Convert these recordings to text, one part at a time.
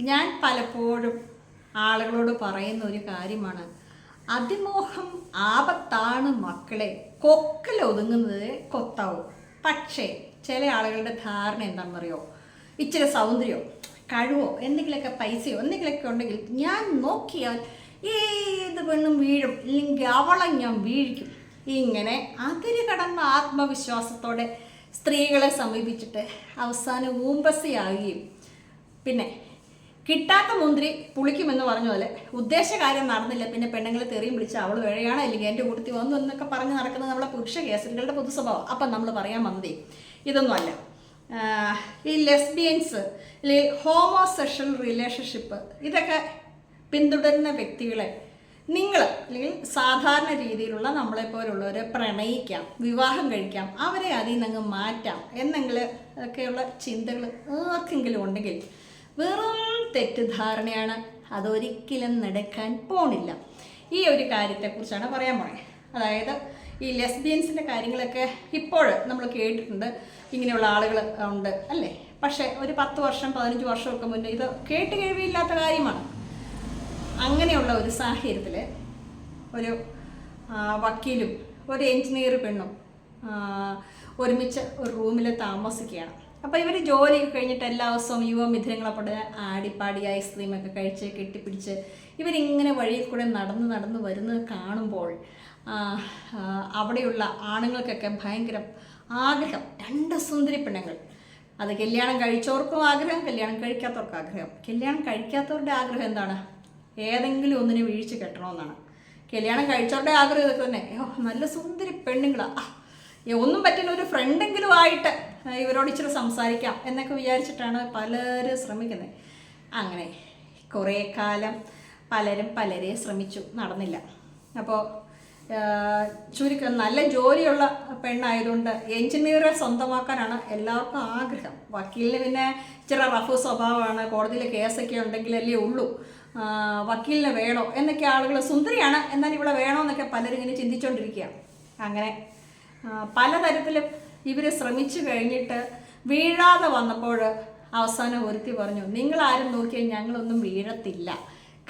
ഞാൻ പലപ്പോഴും ആളുകളോട് പറയുന്ന ഒരു കാര്യമാണ്. അതിമോഹം ആപത്താണ് മക്കളെ. കൊക്കൽ ഒതുങ്ങുന്നത് കൊത്താവും. പക്ഷേ ചില ആളുകളുടെ ധാരണ എന്താണെന്നറിയോ? ഇച്ചിരി സൗന്ദര്യമോ കഴിവോ എന്തെങ്കിലുമൊക്കെ പൈസയോ എന്തെങ്കിലുമൊക്കെ ഉണ്ടെങ്കിൽ ഞാൻ നോക്കിയാൽ ഏത് പെണ്ണും വീഴും. ഇല്ലെങ്കിൽ അവളെ ഞാൻ വീഴിക്കും. ഇങ്ങനെ അതിര് കടന്ന ആത്മവിശ്വാസത്തോടെ സ്ത്രീകളെ സമീപിച്ചിട്ട് അവസാനം ഊമ്പസിയാവുകയും പിന്നെ കിട്ടാത്ത മുന്തിരി പുളിക്കുമെന്ന് പറഞ്ഞ പോലെ ഉദ്ദേശകാര്യം നടന്നില്ല. പിന്നെ പെണ്ണുങ്ങളെ തെറിയും വിളിച്ച് അവൾ വഴിയാണ് അല്ലെങ്കിൽ എന്റെ കൂട്ടത്തിൽ വന്നു എന്നൊക്കെ പറഞ്ഞ് നടക്കുന്നത് നമ്മളെ പുരുഷ കേസുകളുടെ പൊതുസ്വഭാവം. അപ്പം നമ്മൾ പറയാൻ വന്നതേ ഇതൊന്നും അല്ല. ഈ ലെസ്ബിയൻസ് അല്ലെങ്കിൽ ഹോമോസെക്ഷൽ റിലേഷൻഷിപ്പ് ഇതൊക്കെ പിന്തുടരുന്ന വ്യക്തികളെ നിങ്ങൾ അല്ലെങ്കിൽ സാധാരണ രീതിയിലുള്ള നമ്മളെപ്പോലുള്ളവരെ പ്രണയിക്കാം വിവാഹം കഴിക്കാം അവരെ അതിൽ നിന്ന് മാറ്റാം എന്നെങ്കിൽ ഒക്കെയുള്ള ചിന്തകൾ ആർക്കെങ്കിലും ഉണ്ടെങ്കിൽ വെറും തെറ്റിദ്ധാരണയാണ്. അതൊരിക്കലും നടക്കാൻ പോണില്ല. ഈ ഒരു കാര്യത്തെക്കുറിച്ചാണ് പറയാൻ പോണേ. അതായത് ഈ ലെസ്ബിയൻസിന്റെ കാര്യങ്ങളൊക്കെ ഇപ്പോൾ നമ്മൾ കേട്ടിട്ടുണ്ട്. ഇങ്ങനെയുള്ള ആളുകൾ ഉണ്ട് അല്ലേ? പക്ഷേ ഒരു പത്ത് വർഷം പതിനഞ്ച് വർഷമൊക്കെ മുന്നേ ഇത് കേട്ട് കേൾവിയില്ലാത്ത കാര്യമാണ്. അങ്ങനെയുള്ള ഒരു സാഹചര്യത്തിൽ ഒരു വക്കീലും ഒരു എഞ്ചിനീയർ പെണ്ണും ഒരുമിച്ച് ഒരു റൂമിൽ താമസിക്കുകയാണ്. അപ്പോൾ ഇവർ ജോലി കഴിഞ്ഞിട്ട് എല്ലാ ദിവസവും യുവ മിഥുനങ്ങളെപ്പോടെ ആടിപ്പാടി ഐസ്ക്രീമൊക്കെ കഴിച്ച് കെട്ടിപ്പിടിച്ച് ഇവരിങ്ങനെ വഴിയിൽ കൂടെ നടന്ന് നടന്ന് വരുന്നത് കാണുമ്പോൾ അവിടെയുള്ള ആണുങ്ങൾക്കൊക്കെ ഭയങ്കര ആഗ്രഹം. രണ്ട് സുന്ദരി പെണ്ണുങ്ങൾ. അത് കല്യാണം കഴിച്ചവർക്കും ആഗ്രഹം കല്യാണം കഴിക്കാത്തവർക്കും ആഗ്രഹം. കല്യാണം കഴിക്കാത്തവരുടെ ആഗ്രഹം എന്താണ്? ഏതെങ്കിലും ഒന്നിനെ വീഴ്ച കെട്ടണമെന്നാണ്. കല്യാണം കഴിച്ചവരുടെ ആഗ്രഹം ഇതൊക്കെ തന്നെ. നല്ല സുന്ദരി പെണ്ണുങ്ങളാ. ഒന്നും പറ്റുന്ന ഒരു ഫ്രണ്ടെങ്കിലും ആയിട്ട്. ഇവരോട് ഇച്ചിരി സംസാരിക്കാം എന്നൊക്കെ വിചാരിച്ചിട്ടാണ് പലരും ശ്രമിക്കുന്നത്. അങ്ങനെ കുറേ കാലം പലരും പലരെ ശ്രമിച്ചു നടന്നില്ല. അപ്പോൾ ചുരുക്കം നല്ല ജോലിയുള്ള പെണ്ണായതുകൊണ്ട് എഞ്ചിനീയറെ സ്വന്തമാക്കാനാണ് എല്ലാവർക്കും ആഗ്രഹം. വക്കീലിന് പിന്നെ ഇച്ചിരി റഫ് സ്വഭാവമാണ് കോടതിയിൽ കേസൊക്കെ ഉണ്ടെങ്കിലല്ലേ ഉള്ളൂ. വക്കീലിനെ വേണോ എന്നൊക്കെ ആളുകൾ സുന്ദരിയാണ് എന്നാൽ ഇവിടെ വേണോ എന്നൊക്കെ പലരും ഇങ്ങനെ ചിന്തിച്ചുകൊണ്ടിരിക്കുക അങ്ങനെ പലതരത്തിലും ഇവർ ശ്രമിച്ചു കഴിഞ്ഞിട്ട് വീഴാതെ വന്നപ്പോൾ അവസാനം ഒരുത്തി പറഞ്ഞു നിങ്ങൾ ആരും നോക്കിയാൽ ഞങ്ങളൊന്നും വീഴത്തില്ല.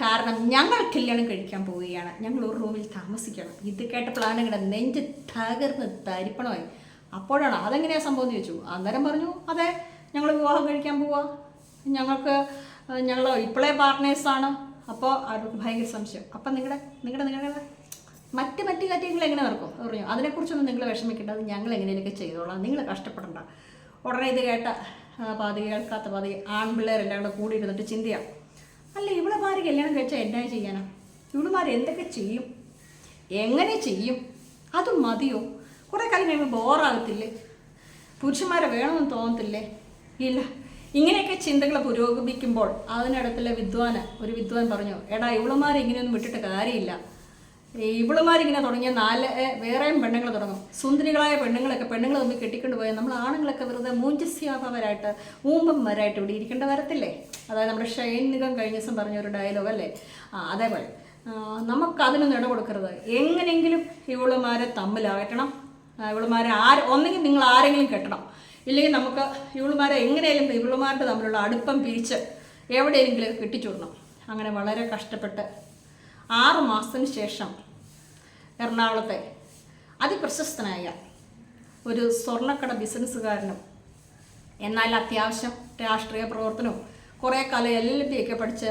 കാരണം ഞങ്ങൾ കല്യാണം കഴിക്കാൻ പോവുകയാണ്. ഞങ്ങൾ ഒരു റൂമിൽ താമസിക്കണം. ഇത് കേട്ടപ്പോഴാണ് ഇങ്ങനെ നെഞ്ച് തകർന്ന് തരിപ്പണമായി. അപ്പോഴാണ് അതെങ്ങനെയാ സംഭവം എന്ന് ചോദിച്ചു. അന്നേരം പറഞ്ഞു അതെ ഞങ്ങൾ വിവാഹം കഴിക്കാൻ പോവാ. ഞങ്ങൾക്ക് ഞങ്ങൾ ഇപ്പോഴേ പാർട്ട്നേഴ്സാണ് അപ്പോൾ അവർക്ക് ഭയങ്കര സംശയം. അപ്പം നിങ്ങളുടെ നിങ്ങളുടെ നിങ്ങളുടെ മറ്റ് മറ്റ് കാര്യങ്ങൾ എങ്ങനെ നടക്കും? പറഞ്ഞു. അതിനെക്കുറിച്ചൊന്നും നിങ്ങൾ വിഷമിക്കേണ്ട. അത് ഞങ്ങൾ എങ്ങനെയൊക്കെ ചെയ്തോളാം. നിങ്ങൾ കഷ്ടപ്പെടണ്ട. ഉടനെ ഇത് കേട്ട പാതി കേൾക്കാത്ത പാതി ആൺപിള്ളേരെല്ലാം കൂടെ കൂടി ഇരുന്നിട്ട് ചിന്തയാം. അല്ല ഇവളുമാര് കല്യാണം കഴിച്ചാൽ എന്നാ ചെയ്യാനാ? ഇവളുമാർ എന്തൊക്കെ ചെയ്യും? എങ്ങനെ ചെയ്യും? അത് മതിയോ? കുറേ കാലം കഴിയുമ്പോൾ ബോറാകത്തില്ലേ പുരുഷന്മാരെ വേണമെന്ന് തോന്നത്തില്ലേ? ഇല്ല. ഇങ്ങനെയൊക്കെ ചിന്തകൾ പുരോഗമിക്കുമ്പോൾ അതിനിടത്തിലെ വിദ്വാന് ഒരു വിദ്വാൻ പറഞ്ഞു എടാ ഇവളുമാരെ ഇങ്ങനെയൊന്നും വിട്ടിട്ട് കാര്യമില്ല. ഇവളുമാരിങ്ങനെ തുടങ്ങിയ നാല് വേറെയും പെണ്ണുങ്ങൾ തുടങ്ങും. സുന്ദരികളായ പെണ്ണുങ്ങളൊക്കെ പെണ്ണുങ്ങൾ തമ്മിൽ കെട്ടിക്കൊണ്ട് പോയാൽ നമ്മൾ ആണുങ്ങളൊക്കെ വെറുതെ മൂഞ്ചസ്യാഭവരായിട്ട് ഊമ്പന്മാരായിട്ട് ഇവിടെ ഇരിക്കേണ്ട വരത്തില്ലേ? അതായത് നമ്മുടെ ഷൈൻ നിഗം കഴിഞ്ഞ ദിവസം പറഞ്ഞ ഒരു ഡയലോഗ് അല്ലേ? ആ അതേപോലെ. നമുക്കതിനൊന്നും ഇട കൊടുക്കരുത്. എങ്ങനെയെങ്കിലും ഇവളുമാരെ തമ്മിലാകട്ടണം ആ, ഇവളുമാരെ ആര് ഒന്നെങ്കിൽ നിങ്ങൾ ആരെങ്കിലും കെട്ടണം. ഇല്ലെങ്കിൽ നമുക്ക് ഇവളുമാരെ എങ്ങനെയും ഇവളുമാരുടെ തമ്മിലുള്ള അടുപ്പം പിരിച്ച് എവിടെയെങ്കിലും കെട്ടിച്ചുവിടണം. അങ്ങനെ വളരെ കഷ്ടപ്പെട്ട് ആറു മാസത്തിന് ശേഷം എറണാകുളത്തെ അതിപ്രശസ്തനായ ഒരു സ്വർണക്കട ബിസിനസ്സുകാരനും എന്നാൽ അത്യാവശ്യം രാഷ്ട്രീയ പ്രവർത്തനവും കുറേ കാലം എൽ ബി ഒക്കെ പഠിച്ച്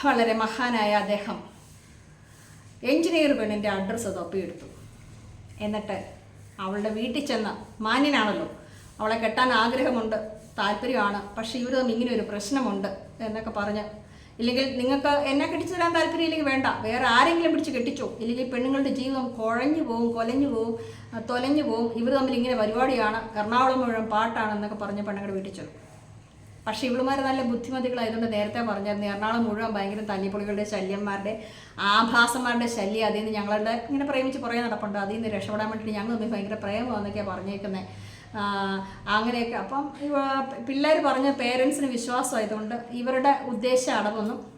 വളരെ മഹാനായ അദ്ദേഹം എഞ്ചിനീയർ പെണ്ണിന്റെ അഡ്രസ്സ് തപ്പിയെടുത്തു എന്നിട്ട് അവളുടെ വീട്ടിൽ ചെന്ന് മാന്യനാണല്ലോ അവളെ കെട്ടാൻ ആഗ്രഹമുണ്ട് താല്പര്യമാണ് പക്ഷേ തമ്മിൽ ഇങ്ങനെ ഒരു പ്രശ്നമുണ്ട് എന്നൊക്കെ പറഞ്ഞ് ഇല്ലെങ്കിൽ നിങ്ങൾക്ക് എന്നെ കെട്ടിച്ചു തരാൻ താല്പര്യമില്ലെങ്കിൽ വേണ്ട. വേറെ ആരെങ്കിലും പിടിച്ച് കെട്ടിച്ചോ. ഇല്ലെങ്കിൽ പെണ്ണുങ്ങളുടെ ജീവിതം കുഴഞ്ഞു പോവും കൊലഞ്ഞു പോവും തൊലഞ്ഞു പോവും. ഇവർ തമ്മിൽ ഇങ്ങനെ പരിപാടിയാണ്. എറണാകുളം മുഴുവൻ പാട്ടാണ് എന്നൊക്കെ പറഞ്ഞ് പെണ്ണുങ്ങളുടെ വീട്ടിൽ ചെല്ലും. പക്ഷേ ഇവളുമാർ നല്ല ബുദ്ധിമതികളായതുകൊണ്ട് നേരത്തെ പറഞ്ഞായിരുന്നു എറണാകുളം മുഴുവൻ ഭയങ്കര തല്ലിപ്പൊളികളുടെ ശല്യന്മാരുടെ ആഭാസന്മാരുടെ ശല്യം. അതിൽ നിന്ന് ഞങ്ങളുടെ ഇങ്ങനെ പ്രേമിച്ച് കുറേ നടപ്പുണ്ട്. അതിൽ നിന്ന് രക്ഷപ്പെടാൻ വേണ്ടിയിട്ട് ഞങ്ങൾ തമ്മിൽ ഭയങ്കര പ്രേമമാണെന്നൊക്കെയാണ് പറഞ്ഞേക്കുന്നത് അങ്ങനെയൊക്കെ. അപ്പം പിള്ളേർ പറഞ്ഞ പേരൻസിന് വിശ്വാസമായതുകൊണ്ട് ഇവരുടെ ഉദ്ദേശ അടവൊന്നും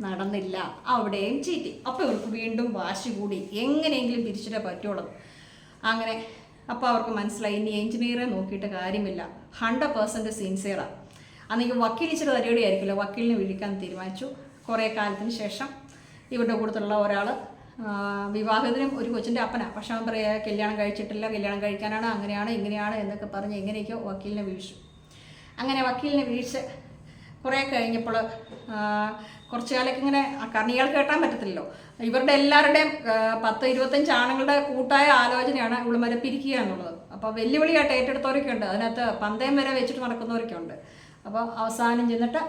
നടന്നില്ല. അവിടെയും ചീറ്റി. അപ്പോൾ ഇവർക്ക് വീണ്ടും വാശി കൂടി. എങ്ങനെയെങ്കിലും പിരിച്ചിട്ടേ പറ്റുള്ളൂ. അങ്ങനെ. അപ്പോൾ അവർക്ക് മനസ്സിലായി ഇനി എഞ്ചിനീയറെ നോക്കിയിട്ട് കാര്യമില്ല. ഹൺഡ്രഡ് പേഴ്സന്റ് സിൻസിയറാണ് അന്നെങ്കിൽ വക്കീൽ ഇച്ചിരി പരിപാടി ആയിരിക്കുമല്ലോ വക്കീലിനെ വിളിക്കാൻ തീരുമാനിച്ചു. കുറേ കാലത്തിന് ശേഷം ഇവരുടെ കൂട്ടത്തിലുള്ള ഒരാൾ വിവാഹത്തിനും ഒരു കൊച്ചിന്റെ അപ്പനാണ് പക്ഷെ അവൻ പറയാ കല്യാണം കഴിച്ചിട്ടില്ല കല്യാണം കഴിക്കാനാണ് അങ്ങനെയാണ് ഇങ്ങനെയാണ് എന്നൊക്കെ പറഞ്ഞ് എങ്ങനെയൊക്കെയോ വക്കീലിനെ വീഴ്ച. അങ്ങനെ വക്കീലിനെ വീഴ്ച കുറേ കഴിഞ്ഞപ്പോൾ കുറച്ച് കാലൊക്കെ ഇങ്ങനെ കണികൾ കേട്ടാൻ പറ്റത്തില്ലല്ലോ. ഇവരുടെ എല്ലാവരുടെയും പത്ത് ഇരുപത്തഞ്ച് ആണുങ്ങളുടെ കൂട്ടായ ആലോചനയാണ് ഇവളുമാരെ പിരിക്കുക എന്നുള്ളത്. അപ്പോൾ വെല്ലുവിളിയായിട്ട് ഏറ്റെടുത്തവരൊക്കെ ഉണ്ട്. അതിനകത്ത് പന്തയം വരെ വെച്ചിട്ട് നടക്കുന്നവരൊക്കെ ഉണ്ട്. അപ്പോൾ അവസാനം ചെന്നിട്ട്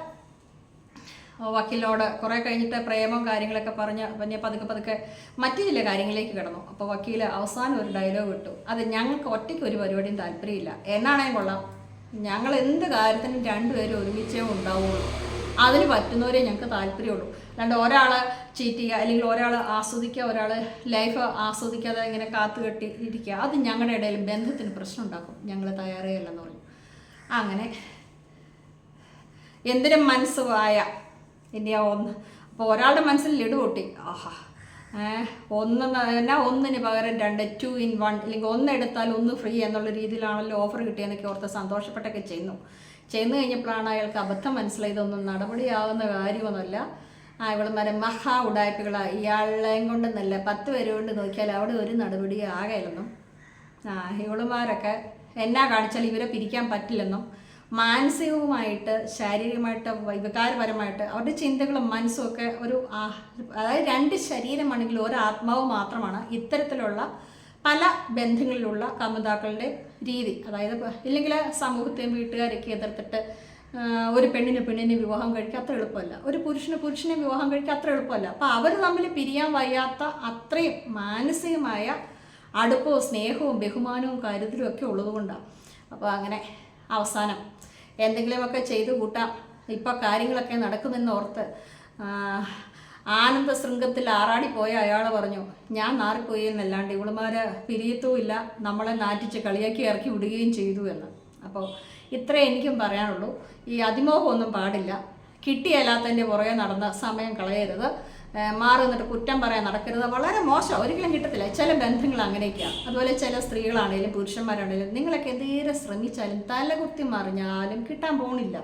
വക്കീലിനോട് കുറേ കഴിഞ്ഞിട്ട് പ്രേമം കാര്യങ്ങളൊക്കെ പറഞ്ഞ് പിന്നെ പതുക്കെ പതുക്കെ മറ്റു ചില കാര്യങ്ങളിലേക്ക് കിടന്നു. അപ്പോൾ വക്കീൽ അവസാനം ഒരു ഡയലോഗ് ഇട്ടു. അത് ഞങ്ങൾക്ക് ഒറ്റയ്ക്ക് ഒരു പരിപാടിയും താല്പര്യമില്ല. എന്നാണേലും കൊള്ളാം. ഞങ്ങൾ എന്ത് കാര്യത്തിനും രണ്ടുപേരും ഒരുമിച്ചേ ഉണ്ടാവുള്ളൂ. അതിന് പറ്റുന്നവരെ ഞങ്ങൾക്ക് താല്പര്യമുള്ളൂ. അല്ലാണ്ട് ഒരാൾ ചീറ്റ് ചെയ്യുക അല്ലെങ്കിൽ ഒരാൾ ആസ്വദിക്കുക ഒരാൾ ലൈഫ് ആസ്വദിക്കാതെ ഇങ്ങനെ കാത്തു കെട്ടി ഇരിക്കുക അത് ഞങ്ങളുടെ ഇടയിൽ ബന്ധത്തിന് പ്രശ്നം ഉണ്ടാക്കും. ഞങ്ങൾ തയ്യാറേ അല്ലെന്ന് പറഞ്ഞു. അങ്ങനെ എന്തിനും മനസ്സുവായ ആ ഒന്ന്. അപ്പോൾ ഒരാളുടെ മനസ്സിൽ ലഡു പൊട്ടി. ആഹാ. ഒന്ന് എന്നാ ഒന്നിന് പകരം രണ്ട് ടു ഇൻ വൺ അല്ലെങ്കിൽ ഒന്ന് എടുത്താൽ ഒന്ന് ഫ്രീ എന്നുള്ള രീതിയിലാണല്ലോ ഓഫർ കിട്ടിയെന്നൊക്കെ ഓർത്ത് സന്തോഷപ്പെട്ടൊക്കെ ചെയ്യുന്നു ചെയ്യുന്നു കഴിഞ്ഞപ്പോഴാണ് അയാൾക്ക് അബദ്ധം മനസ്സിലായതൊന്നും നടപടിയാവുന്ന കാര്യമൊന്നുമല്ല. ആ ഇവളുമാരെ മഹാ ഉടായ്പകളാണ് ഇയാളെയും കൊണ്ടെന്നല്ല പത്ത് പേര് കൊണ്ട് നോക്കിയാൽ അവിടെ ഒരു നടപടി ആകെയില്ലെന്നും ആ ഇവളുമാരൊക്കെ എന്നാ കാണിച്ചാൽ ഇവരെ പിരിക്കാൻ പറ്റില്ലെന്നും മാനസികവുമായിട്ട് ശാരീരികമായിട്ട് വികാരപരമായിട്ട് അവരുടെ ചിന്തകളും മനസ്സും ഒക്കെ ഒരു അതായത് രണ്ട് ശരീരമാണെങ്കിൽ ഒരു ആത്മാവ് മാത്രമാണ് ഇത്തരത്തിലുള്ള പല ബന്ധങ്ങളിലുള്ള കമിതാക്കളുടെ രീതി. അതായത് ഇല്ലെങ്കിൽ സമൂഹത്തെയും വീട്ടുകാരൊക്കെ എതിർത്തിട്ട് ഒരു പെണ്ണിനെ പെണ്ണിനെ വിവാഹം കഴിക്കുക അത്ര എളുപ്പമല്ല. ഒരു പുരുഷന് പുരുഷനെ വിവാഹം കഴിക്കുക അത്ര എളുപ്പമല്ല. അപ്പോൾ അവർ തമ്മിൽ പിരിയാൻ വയ്യാത്ത അത്രയും മാനസികമായ അടുപ്പവും സ്നേഹവും ബഹുമാനവും കരുതലും ഒക്കെ ഉള്ളതുകൊണ്ടാണ് അപ്പോൾ അങ്ങനെ അവസാനം. എന്തെങ്കിലുമൊക്കെ ചെയ്തു കൂട്ടാം. ഇപ്പോൾ കാര്യങ്ങളൊക്കെ നടക്കുമെന്ന് ഓർത്ത് ആ, ആനന്ദ ശൃംഗത്തിൽ ആറാടിപ്പോയ അയാൾ പറഞ്ഞു ഞാൻ നാറിപ്പോയി എന്നല്ലാണ്ട് ഇവളുമാര് പിരിയത്തുമില്ല. നമ്മളെ നാറ്റിച്ച് കളിയാക്കി ഇറക്കി വിടുകയും ചെയ്തു എന്ന്. അപ്പോൾ ഇത്രേ എനിക്കും പറയാനുള്ളൂ. ഈ അതിമോഹമൊന്നും പാടില്ല. കിട്ടിയല്ലാത്തതിന്റെ പുറകെ നടന്ന സമയം കളയരുത്. മാറി നിന്നിട്ട് കുറ്റം പറയാൻ നടക്കരുത്. വളരെ മോശം. ഒരിക്കലും കിട്ടത്തില്ല. ചില ബന്ധങ്ങൾ അങ്ങനെയൊക്കെയാണ് അതുപോലെ ചില സ്ത്രീകളാണേലും പുരുഷന്മാരാണേലും നിങ്ങളൊക്കെ എന്തേരം ശ്രമിച്ചാലും തലകുത്തി മറിഞ്ഞാലും കിട്ടാൻ പോണില്ല.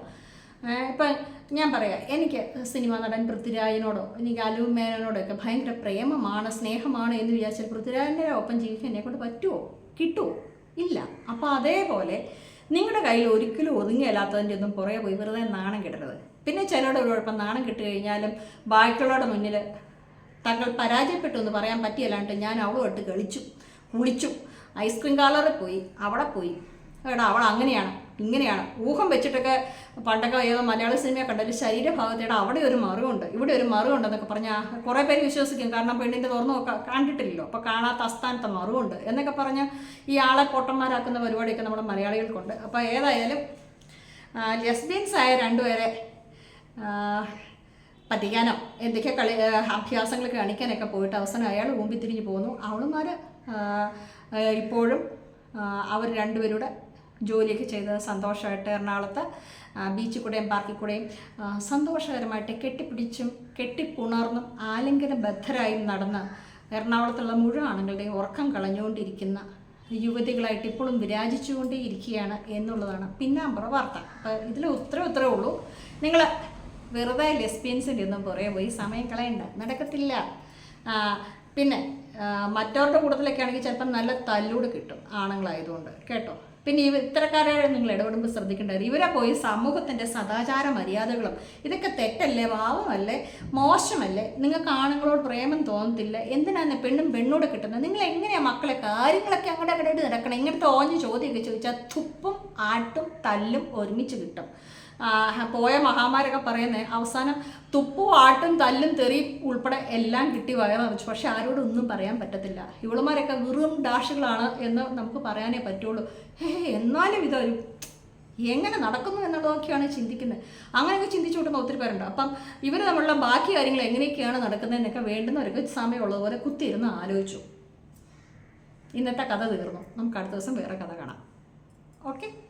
ഇപ്പം ഞാൻ പറയാം. എനിക്ക് സിനിമ നടൻ പൃഥ്വിരാജിനോടോ എനിക്ക് അലൂ മേനോനോടോ ഒക്കെ ഭയങ്കര പ്രേമമാണ് സ്നേഹമാണ് എന്ന് വിചാരിച്ചാൽ പൃഥ്വിരാജിന്റെ ഒപ്പം ജീവിക്കാൻ എന്നെക്കൊണ്ട് പറ്റുമോ കിട്ടുമോ ഇല്ല. അപ്പോൾ അതേപോലെ നിങ്ങളുടെ കയ്യിൽ ഒരിക്കലും ഒതുങ്ങിയല്ലാത്തതിന്റെ ഒന്നും പുറകെ പോയി വെറുതെ നാണം കിട്ടരുത്. പിന്നെ ചിലരുടെ ഒരു കുഴപ്പം നാണം കിട്ടി കഴിഞ്ഞാലും ബാക്കിയുള്ളവരുടെ മുന്നിൽ തങ്ങൾ പരാജയപ്പെട്ടു എന്ന് പറയാൻ പറ്റിയല്ലാണ്ട് ഞാൻ അവളുമായിട്ട് കളിച്ചു കുളിച്ചു ഐസ്ക്രീം കാലറിൽ പോയി അവിടെ പോയി. എടാ അവൾ അങ്ങനെയാണ് ഇങ്ങനെയാണ്. ഊഹം വെച്ചിട്ടൊക്കെ പണ്ടൊക്കെ ഏതോ മലയാള സിനിമ കണ്ടാലും ശരീരഭാഗത്തേടെ അവിടെ ഒരു മറുകുണ്ട് ഇവിടെ ഒരു മറുകുണ്ടെന്നൊക്കെ പറഞ്ഞാൽ കുറേ പേര് വിശ്വസിക്കും. കാരണം പെണ്ണിന്റെ തുറന്നു നോക്കാൻ കണ്ടിട്ടില്ലല്ലോ. അപ്പോൾ കാണാത്ത അസ്ഥാനത്തെ മറുകുണ്ട് എന്നൊക്കെ പറഞ്ഞ് ഈ ആളെ പൊട്ടന്മാരാക്കുന്ന പരിപാടിയൊക്കെ നമ്മുടെ മലയാളികൾക്കുണ്ട്. അപ്പോൾ ഏതായാലും ലെസ്ബിയൻസ് ആയ രണ്ടുപേരെ പറ്റിക്കാനോ എന്തൊക്കെ കളി അഭ്യാസങ്ങൾ കാണിക്കാനൊക്കെ പോയിട്ട് അവസാനം അയാൾ ഊമ്പി തിരിഞ്ഞ് പോകുന്നു അവളുമാർ ഇപ്പോഴും അവർ രണ്ടുപേരുടെ ജോലിയൊക്കെ ചെയ്ത് സന്തോഷമായിട്ട് എറണാകുളത്ത് ബീച്ചിൽ കൂടെയും പാർക്കിൽ കൂടെയും സന്തോഷകരമായിട്ട് കെട്ടിപ്പിടിച്ചും കെട്ടിപ്പുണർന്നും ആലിംഗനബദ്ധരായും നടന്ന് എറണാകുളത്തുള്ള മുഴുവൻ ആണുങ്ങളുടെയും ഉറക്കം കളഞ്ഞുകൊണ്ടിരിക്കുന്ന യുവതികളായിട്ട് ഇപ്പോഴും വിരാജിച്ചുകൊണ്ടേ ഇരിക്കുകയാണ് എന്നുള്ളതാണ് പിന്നാമ്പുറ വാർത്ത. അപ്പോൾ ഇതിൽ ഉത്തരം ഉത്തരവുള്ളൂ നിങ്ങൾ വെറുതെ ലെസ്ബിയൻസിന്റെ ഒന്നും പുറകെ പോയി. സമയം കളയണ്ട. നടക്കത്തില്ല. പിന്നെ മറ്റവരുടെ കൂട്ടത്തിലൊക്കെ ആണെങ്കിൽ ചിലപ്പം നല്ല തല്ലൂട് കിട്ടും ആണുങ്ങളായതുകൊണ്ട്. കേട്ടോ? പിന്നെ ഇവ ഇത്തരക്കാരെ നിങ്ങൾ ഇടപെടുമ്പോൾ ശ്രദ്ധിക്കേണ്ടത്? ഇവരെ പോയി സമൂഹത്തിന്റെ സദാചാര മര്യാദകളും. ഇതൊക്കെ തെറ്റല്ലേ? പാവമല്ലേ? മോശമല്ലേ? നിങ്ങൾക്ക് ആണുങ്ങളോട് പ്രേമം തോന്നത്തില്ല. എന്തിനാണ് പെണ്ണും പെണ്ണോട് കിട്ടുന്നത്? നിങ്ങൾ എങ്ങനെയാണ് മക്കളെ കാര്യങ്ങളൊക്കെ അങ്ങോട്ട് അങ്ങോട്ട് നടക്കണം? ഇങ്ങനത്തെ ഓഞ്ഞ് ചോദ്യമൊക്കെ ചോദിച്ചാൽ തുപ്പും ആട്ടും തല്ലും ഒരുമിച്ച് കിട്ടും. പോയ മഹാമാരൊക്കെ പറയുന്നത് അവസാനം തുപ്പും ആട്ടും തല്ലും തെറി ഉൾപ്പെടെ എല്ലാം കിട്ടി വയറ് നിറച്ചു പക്ഷെ ആരോടും ഒന്നും പറയാൻ പറ്റത്തില്ല. ഇവളുമാരൊക്കെ വെറും ഡാഷുകളാണ് എന്ന് നമുക്ക് പറയാനേ പറ്റുള്ളൂ. എന്നാലും ഇതൊരു എങ്ങനെ നടക്കുന്നു എന്നുള്ളതൊക്കെയാണ് ചിന്തിക്കുന്നത്. അങ്ങനെയൊക്കെ ചിന്തിച്ചു കൂട്ടുന്ന ഒത്തിരി പേരുണ്ട്. അപ്പം ഇവർ തമ്മിലുള്ള ബാക്കി കാര്യങ്ങൾ എങ്ങനെയൊക്കെയാണ് നടക്കുന്നതെന്നൊക്കെ വേണ്ടുന്നവരൊക്കെ സമയമുള്ളതുപോലെ കുത്തിയിരുന്ന് ആലോചിച്ചു. ഇന്നത്തെ കഥ തീർന്നു. നമുക്ക് അടുത്ത ദിവസം വേറെ കഥ കാണാം. ഓക്കെ?